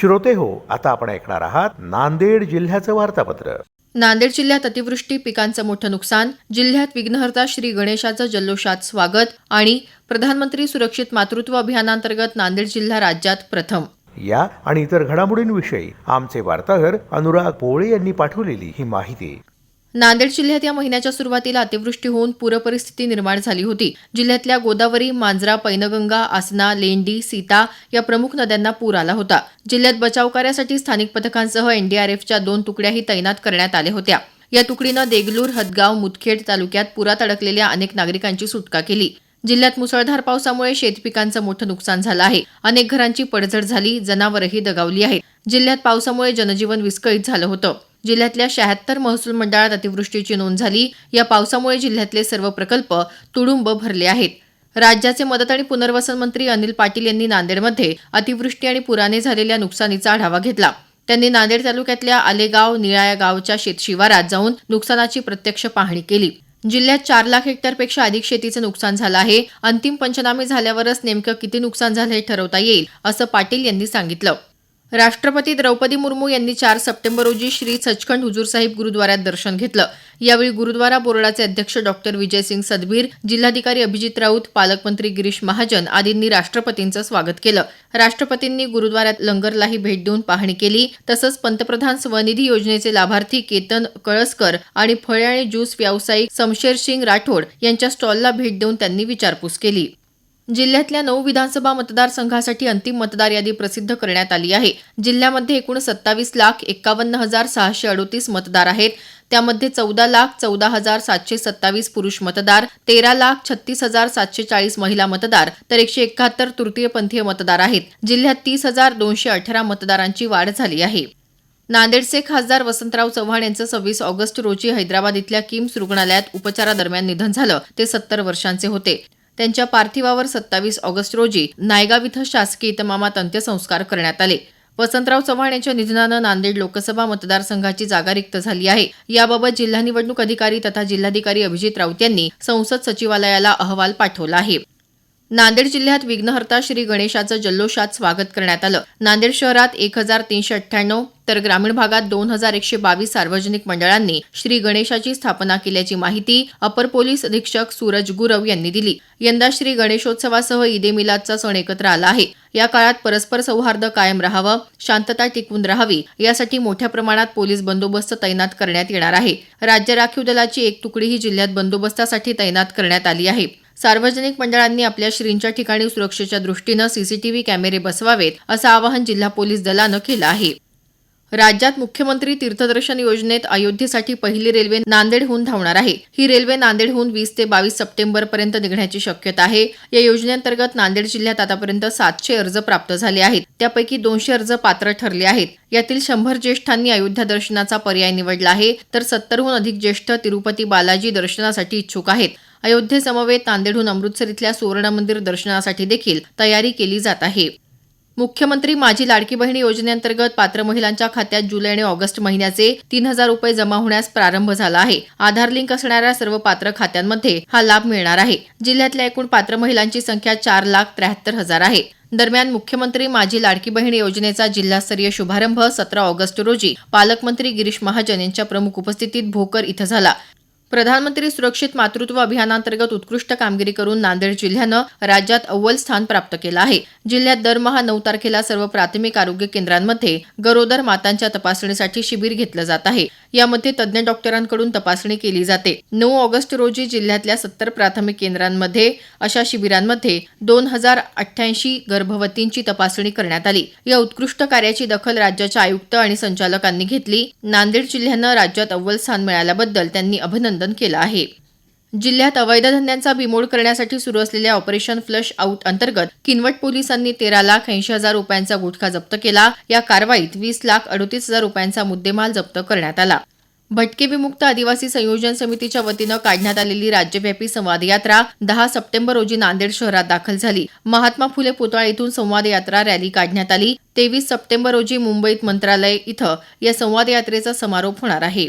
श्रोते हो आता आपण ऐकणार आहात नांदेड जिल्ह्याचं वार्तापत्र. नांदेड जिल्ह्यात अतिवृष्टी पिकांचं मोठं नुकसान जिल्ह्यात विघ्नहर्ता श्री गणेशाचं जल्लोषात स्वागत आणि प्रधानमंत्री सुरक्षित मातृत्व अभियानांतर्गत नांदेड जिल्हा राज्यात प्रथम. या आणि इतर घडामोडींविषयी आमचे वार्ताहर अनुराग पोळे यांनी पाठवलेली ही माहिती. नांदेड जिल्ह्यात या महिन्याच्या सुरुवातीला अतिवृष्टी होऊन पूरपरिस्थिती निर्माण झाली होती. जिल्ह्यातल्या गोदावरी मांजरा पैनगंगा आसना लेंडी सीता या प्रमुख नद्यांना पूर आला होता. जिल्ह्यात बचाव कार्यासाठी स्थानिक पथकांसह एनडीआरएफच्या दोन तुकड्याही तैनात करण्यात आल्या होत्या. या तुकडीनं देगलूर हदगाव मुदखेड तालुक्यात पुरात अडकलेल्या अनेक नागरिकांची सुटका केली. जिल्ह्यात मुसळधार पावसामुळे शेतपिकांचं मोठं नुकसान झालं आहे. अनेक घरांची पडझड झाली जनावरही दगावली आहेत. जिल्ह्यात पावसामुळे जनजीवन विस्कळीत झालं होतं. जिल्ह्यातल्या शहात्तर महसूल मंडळात अतिवृष्टीची नोंद झाली. या पावसामुळे जिल्ह्यातले सर्व प्रकल्प तुडुंब भरले आहेत. राज्याचे मदत आणि पुनर्वसन मंत्री अनिल पाटील यांनी नांदेडमध्ये अतिवृष्टी आणि पुराने झालेल्या नुकसानीचा आढावा घेतला. त्यांनी नांदेड तालुक्यातल्या आलेगाव निळा या गावच्या शेतशिवारात जाऊन नुकसानाची प्रत्यक्ष पाहणी केली. जिल्ह्यात चार लाख हेक्टरपेक्षा अधिक शेतीचं नुकसान झालं आहे. अंतिम पंचनामे झाल्यावरच नेमकं किती नुकसान झालं हे ठरवता येईल असं पाटील यांनी सांगितलं. राष्ट्रपती द्रौपदी मुर्मू यांनी चार सप्टेंबर रोजी श्री सचखंड हुजूर साहिब गुरुद्वाऱ्यात दर्शन घेतलं. यावेळी गुरुद्वारा बोर्डाचे अध्यक्ष डॉक्टर विजयसिंग सदबीर जिल्हाधिकारी अभिजित राऊत पालकमंत्री गिरीश महाजन आदींनी राष्ट्रपतींचं स्वागत केलं. राष्ट्रपतींनी गुरुद्वाऱ्यात लंगरलाही भेट देऊन पाहणी केली. तसंच पंतप्रधान स्वनिधी योजनेचे लाभार्थी केतन कळसकर आणि फळे आणि ज्यूस व्यावसायिक समशेर सिंग राठोड यांच्या स्टॉलला भेट देऊन त्यांनी विचारपूस केली. जिल्ह्यातल्या नऊ विधानसभा मतदारसंघासाठी अंतिम मतदार यादी प्रसिद्ध करण्यात आली आहे. जिल्ह्यामध्ये एकूण सत्तावीस लाख एक्कावन्न हजार सहाशे अडोतीस मतदार आहेत. त्यामध्ये चौदा लाख चौदा हजार सातशे सत्तावीस पुरुष मतदार तेरा लाख छत्तीस हजार सातशे चाळीस महिला मतदार तर एकशे एकाहत्तर तृतीयपंथीय मतदार आहेत. जिल्ह्यात तीस हजार दोनशे अठरा मतदारांची वाढ झाली आहे. नांदेडचे खासदार वसंतराव चव्हाण यांचं सव्वीस ऑगस्ट रोजी हैदराबाद इथल्या किम्स रुग्णालयात उपचारादरम्यान निधन झालं. ते सत्तर वर्षांचे होते. त्यांच्या पार्थिवावर सत्तावीस ऑगस्ट रोजी नायगाव इथं शासकीय इतमामात अंत्यसंस्कार करण्यात आले. वसंतराव चव्हाण यांच्या निधनानं नांदेड लोकसभा मतदारसंघाची जागा रिक्त झाली आहे. याबाबत जिल्हा निवडणूक अधिकारी तथा जिल्हाधिकारी अभिजित राऊत यांनी संसद सचिवालयाला अहवाल पाठवला आहे. नांदेड जिल्ह्यात विघ्नहर्ता श्री गणेशाचं जल्लोषात स्वागत करण्यात आलं. नांदेड शहरात एक हजार तीनशे अठ्ठ्याण्णव तर ग्रामीण भागात दोन हजार एकशे बावीस सार्वजनिक मंडळांनी श्री गणेशाची स्थापना केल्याची माहिती अपर पोलीस अधीक्षक सूरज गुरव यांनी दिली. यंदा श्री गणेशोत्सवासह ईदे मिलादचा सण एकत्र आला आहे. या काळात परस्पर सौहार्द कायम राहावं शांतता टिकवून राहावी यासाठी मोठ्या प्रमाणात पोलीस बंदोबस्त तैनात करण्यात येणार आहे. राज्य राखीव दलाची एक तुकडीही जिल्ह्यात बंदोबस्तासाठी तैनात करण्यात आली आहे. सार्वजनिक मंडळांनी आपल्या श्रींच्या ठिकाणी सुरक्षेच्या दृष्टीनं सीसीटीव्ही कॅमेरे बसवावेत असं आवाहन जिल्हा पोलीस दलानं केलं आहे. राज्यात मुख्यमंत्री तीर्थदर्शन योजनेत अयोध्येसाठी पहिली रेल्वे नांदेडहून धावणार आहे. ही रेल्वे नांदेडहून वीस ते बावीस सप्टेंबर पर्यंत निघण्याची शक्यता आहे. या योजनेअंतर्गत नांदेड जिल्ह्यात आतापर्यंत सातशे अर्ज प्राप्त झाले आहेत. त्यापैकी दोनशे अर्ज पात्र ठरले आहेत. यातील शंभर ज्येष्ठांनी अयोध्या दर्शनाचा पर्याय निवडला आहे तर सत्तरहून अधिक ज्येष्ठ तिरुपती बालाजी दर्शनासाठी इच्छुक आहेत. अयोध्येसमवेत नांदेडहून अमृतसर इथल्या सुवर्ण मंदिर दर्शनासाठी देखील तयारी केली जात आहे. मुख्यमंत्री माझी लाडकी बहिणी योजनेअंतर्गत पात्र महिलांच्या खात्यात जुलै आणि ऑगस्ट महिन्याचे तीन हजार रुपये जमा होण्यास प्रारंभ झाला आहे. आधार लिंक असणाऱ्या सर्व पात्र खात्यांमध्ये हा लाभ मिळणार आहे. जिल्ह्यातल्या एकूण पात्र महिलांची संख्या चार लाख त्र्याहत्तर हजार आहे. दरम्यान मुख्यमंत्री माझी लाडकी बहीण योजनेचा जिल्हास्तरीय शुभारंभ सतरा ऑगस्ट रोजी पालकमंत्री गिरीश महाजन यांच्या प्रमुख उपस्थितीत भोकर इथं झाला. प्रधानमंत्री सुरक्षित मातृत्व अभियानांतर्गत उत्कृष्ट कामगिरी करून नांदेड जिल्ह्यानं राज्यात अव्वल स्थान प्राप्त केलं आहे. जिल्ह्यात दरमहा नऊ तारखेला सर्व प्राथमिक आरोग्य केंद्रांमध्ये गरोदर मातांच्या तपासणीसाठी शिबिर घेतलं जात आहे. यामध्ये तज्ज्ञ डॉक्टरांकडून तपासणी केली जाते. नऊ ऑगस्ट रोजी जिल्ह्यातल्या सत्तर प्राथमिक केंद्रांमध्ये अशा शिबिरांमध्ये दोन हजार अठ्ठ्याऐंशी गर्भवतींची तपासणी करण्यात आली. या उत्कृष्ट कार्याची दखल राज्याच्या आयुक्त आणि संचालकांनी घेतली. नांदेड जिल्ह्यानं राज्यात अव्वल स्थान मिळाल्याबद्दल त्यांनी अभिनंदन केलं आहे. जिल्ह्यात अवैध धंद्यांचा बिमोड करण्यासाठी सुरू असलेल्या ऑपरेशन फ्लश आउट अंतर्गत किनवट पोलिसांनी तेरा लाख ऐंशी हजार रुपयांचा गुटखा जप्त केला. या कारवाईत वीस लाख अडतीस हजार रुपयांचा मुद्देमाल जप्त करण्यात आला. भटके विमुक्त आदिवासी संयोजन समितीच्या वतीनं काढण्यात आलेली राज्यव्यापी संवाद यात्रा दहा सप्टेंबर रोजी नांदेड शहरात दाखल झाली. महात्मा फुले पुतळा इथून संवाद यात्रा रॅली काढण्यात आली. तेवीस सप्टेंबर रोजी मुंबईत मंत्रालय इथं या संवाद यात्रेचा समारोप होणार आहे.